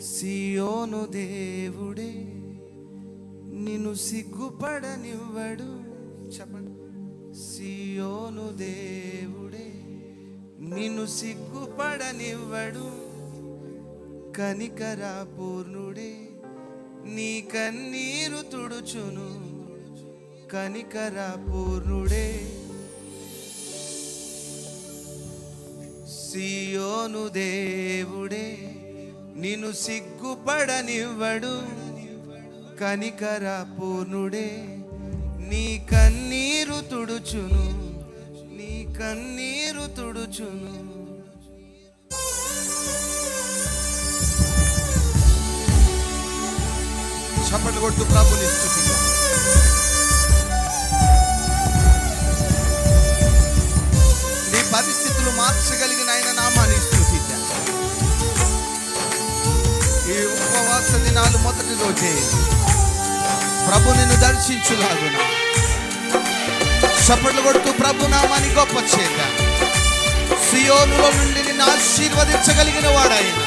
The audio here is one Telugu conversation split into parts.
సియోను దేవుడే నిన్ను సిగ్గుపడనివ్వడు. చెప్పండి. సియోను దేవుడే నిన్ను సిగ్గుపడనివ్వడు. కనికరా పూర్ణుడే నీ కన్నీరు తుడుచును. కనికరా పూర్ణుడే సియోను దేవుడే నిన్ను సిగ్గుపడనివ్వడు. కనికర పూర్ణుడే నీ కన్నీరు తుడుచును. నీ కన్నీరు తుడుచును. చప్పట్లు కొడుతూ ప్రభుని రోజే ప్రభు నిన్ను దర్శించులాగున. చప్పట్లు కొడుతూ ప్రభు నామాన్ని గొప్ప చేద్దాం సియోనులో నుండి నిన్ను ఆశీర్వదించగలిగిన వాడాయన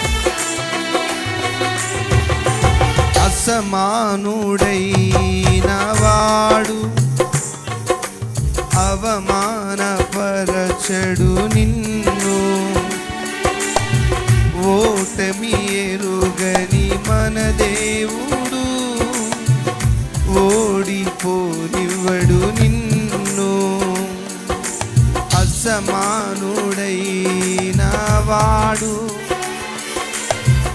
అసమానుడైన వాడు అవమానపరచడు నిన్ను. ఓటమి మన దేవుడు ఓడిపోనివ్వడు నిన్ను. అసమానుడైన వాడు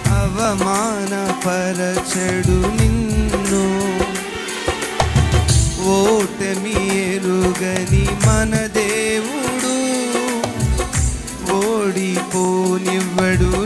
అవమానపరచడు నిన్ను. ఓటమి ఎరుగని మన దేవుడు ఓడిపోనివ్వడు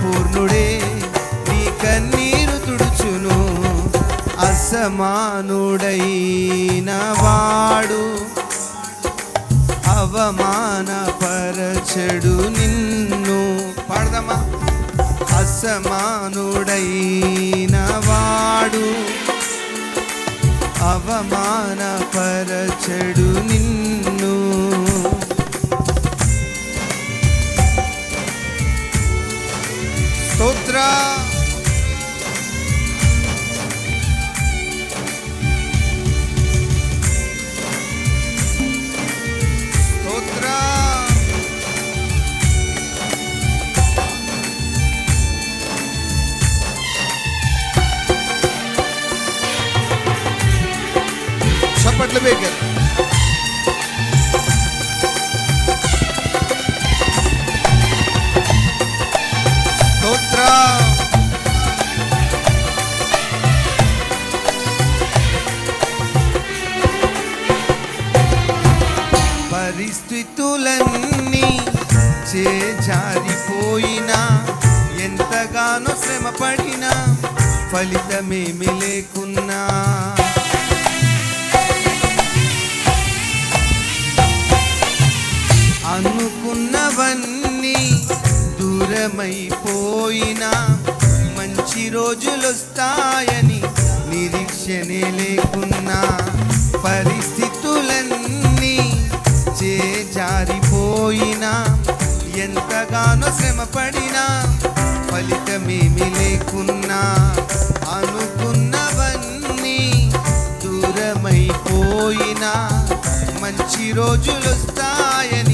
పూర్ణుడే నీ కన్నీరు తుడుచును. అసమానుడైన వాడు అవమానపరచడు నిన్ను. పాడదమ్మా అసమానుడైన వాడు అవమానపరచడు నిన్ను స్తోత్ర పరిస్థితులన్నీ చేజారిపోయినా ఎంతగానో శ్రమ పడినా ఫలితమేమి లేకున్నా. అనుకున్నవన్నీ దూరమైపోయినా మంచి రోజులొస్తాయని నిరీక్షనే లేకున్నా. పరిస్థితులన్నీ చేజారిపోయినా ఎంతగానో శ్రమ పడినా ఫలితమేమి లేకున్నా అనుకున్నవన్నీ దూరమైపోయినా మంచి రోజులు వస్తాయని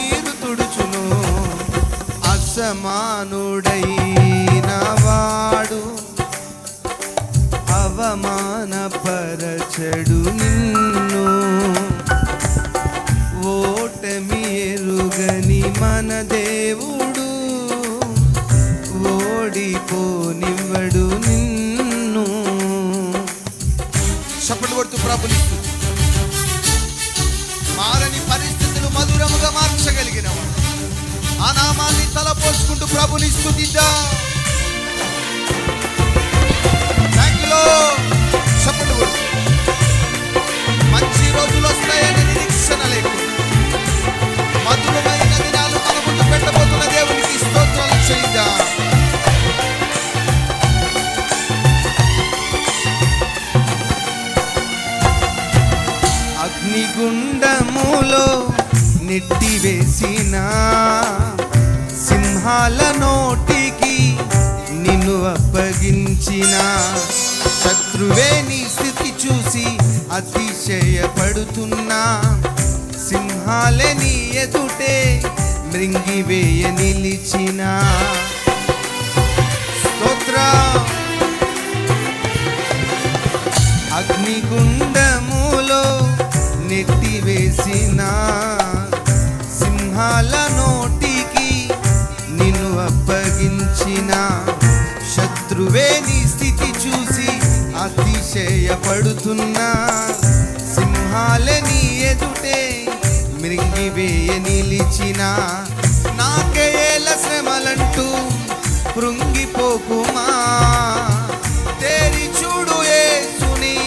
సమానుడైన వాడు అవమానపరచడు నిన్ను. ఓటమి ఎరుగని మన దేవుడు ఓడిపోనివ్వడు నిన్ను. చప్పట్లు కొడుతూ ప్రభుని మారని పరిస్థితులు మధురముగా మార్చగలిగిన వాడు. ఆ నామాన్ని తలపోసుకుంటూ ప్రభుని స్థుతిద్దాం Thank you, Lord. కలిగించిన శత్రువే నీ స్థితి చూసి అతిశయపడుతున్నా. సింహాలే నీ ఎదుటే మృంగివేయ నిలిచిన. స్తోత్రం. అగ్నిగుండములో నెట్టివేసినా. శత్రువే నీ స్థితి చూసి అతిశయపడుతున్నా. సింహాలే నీ ఎదుటే మృంగివేయ నిలిచిన. నాకేల శ్రమలంటూ కృంగిపోకుమా. తేరి చూడు యేసుని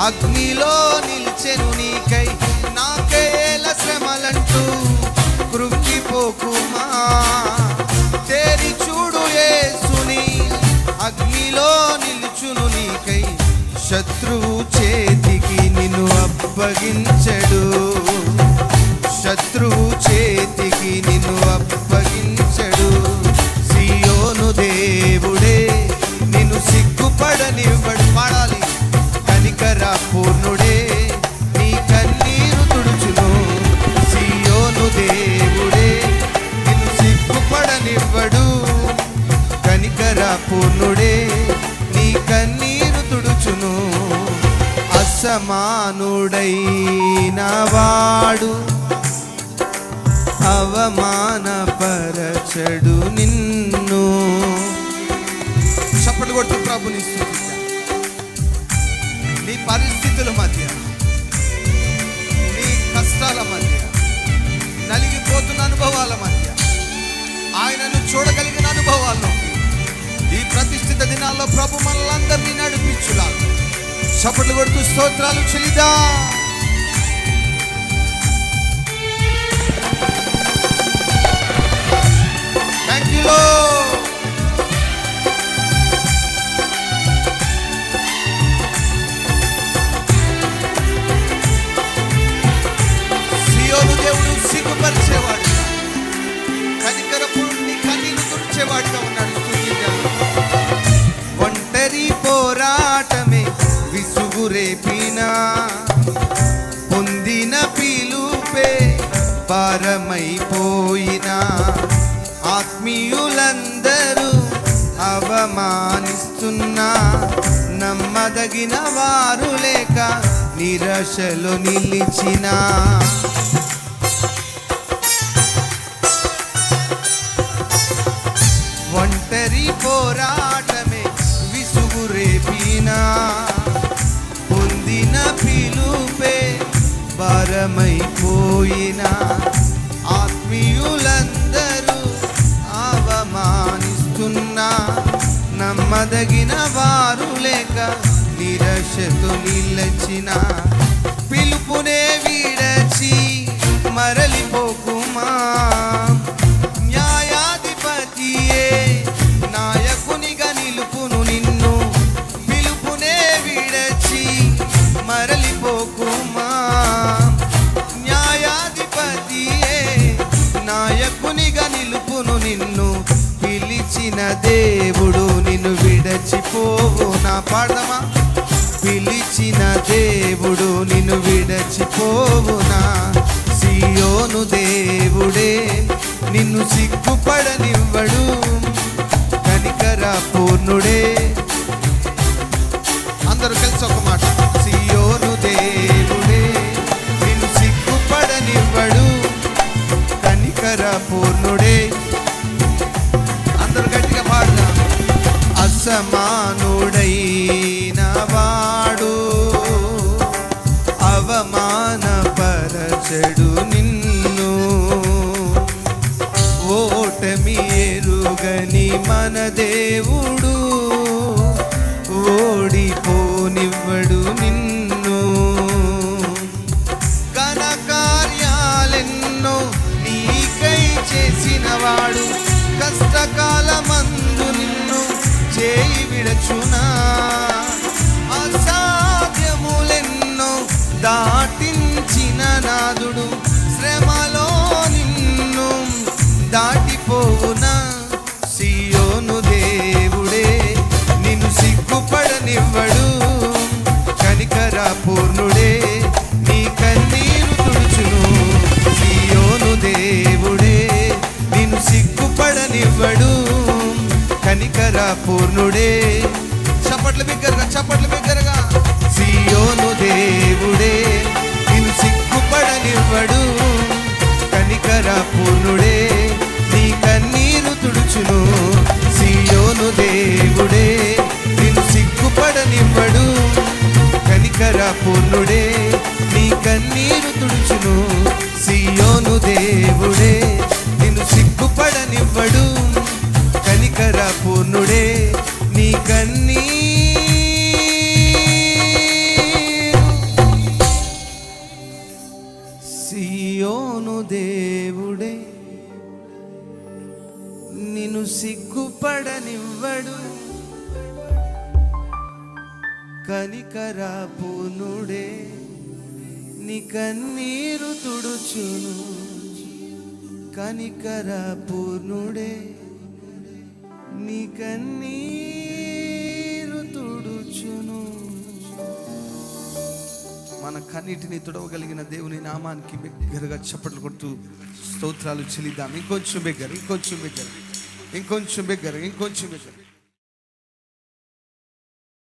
అగ్నిలో నిల్చెను నీకై. నాకేల శ్రమలంటూ కృంగిపోకుమా. అప్పగించడు. శత్రువు చేతికి నిన్ను అప్పగించడు. సియోను దేవుడే నిన్ను సిగ్గుపడనివ్వడు. పాడాలి కనికర పూర్ణుడు. అసమానుడైన వాడు అవమానపరచడు నిన్ను. చప్పట్లు కొడుతూ ప్రభుని నీ పరిస్థితుల మధ్య నీ కష్టాల మధ్య నలిగిపోతున్న అనుభవాల మధ్య ఆయనను చూడగలిగిన అనుభవాల్లో ఈ ప్రతిష్ఠిత దినాల్లో ప్రభు మనలందరూ చప్పట్లు కొడుతూ స్తోత్రాలు చెల్లిదా థ్యాంక్ యూ సియోను దేవుడు సిగ్గుపరిచేవాడు. కనికరపుణ్ణి కన్నీళ్ళు తుడిచేవాడుగా ఉన్నాడు ఒంటరి పోరాటమే విసుగు రేపినా పొందిన పిలుపే పరమైపోయినా ఆత్మీయులందరూ అవమానిస్తున్నా నమ్మదగిన వారు లేక నిరాశలో నిలిచినా. ఒంటరి పోరాటమే విసుగు రేపినా. భారమైపోయినా ఆత్మీయులందరూ అవమానిస్తున్నా. నమ్మదగిన వారు లేక నిరశతో నిలచిన. పిలుపునే వీడచి మరలిపోకుమా? దేవుడు విడచిపోవు నా పాడమా? పిలిచిన దేవుడు నిన్ను విడచిపోవునా సియోను దేవుడే నిన్ను సిగ్గుపడనివ్వడు కనికర పూర్ణుడే. అందరూ కలిసి ఒక మాట సియో దేవుడు ఓడిపోనివ్వడు నిన్ను. ఘనకార్యాలెన్నో నీకై చేసినవాడు కష్టకాలమందు కనికర పూర్ణుడే. చప్పట్లు బిగ్గరగా చప్పట్లు బిగ్గరగా సియోను దేవుడే. నిన్ను సిగ్గుపడనివ్వడు. కనికర పూర్ణుడే. నీ కన్నీరు తుడుచును. సియోను దేవుడే. నిన్ను సిగ్గుపడనివ్వడు. కనికర పూర్ణుడే. నీ కన్నీరు తుడుచును. సియోను దేవుడే. కనికర పూనుడే నీ తుడుచును. కనికర పూర్ణుడే నీ తుడుచును. మన కన్నిటిని తుడవగలిగిన దేవుని నామానికి బిగ్గరగా చప్పట్లు కొడుతూ స్తోత్రాలు చెల్లిద్దాం. ఇంకొంచెం బిగ్గర ఇంకొంచెం బిగ్గర ఇంకొంచెం బిగ్గర ఇంకొంచెం బిగ్గర.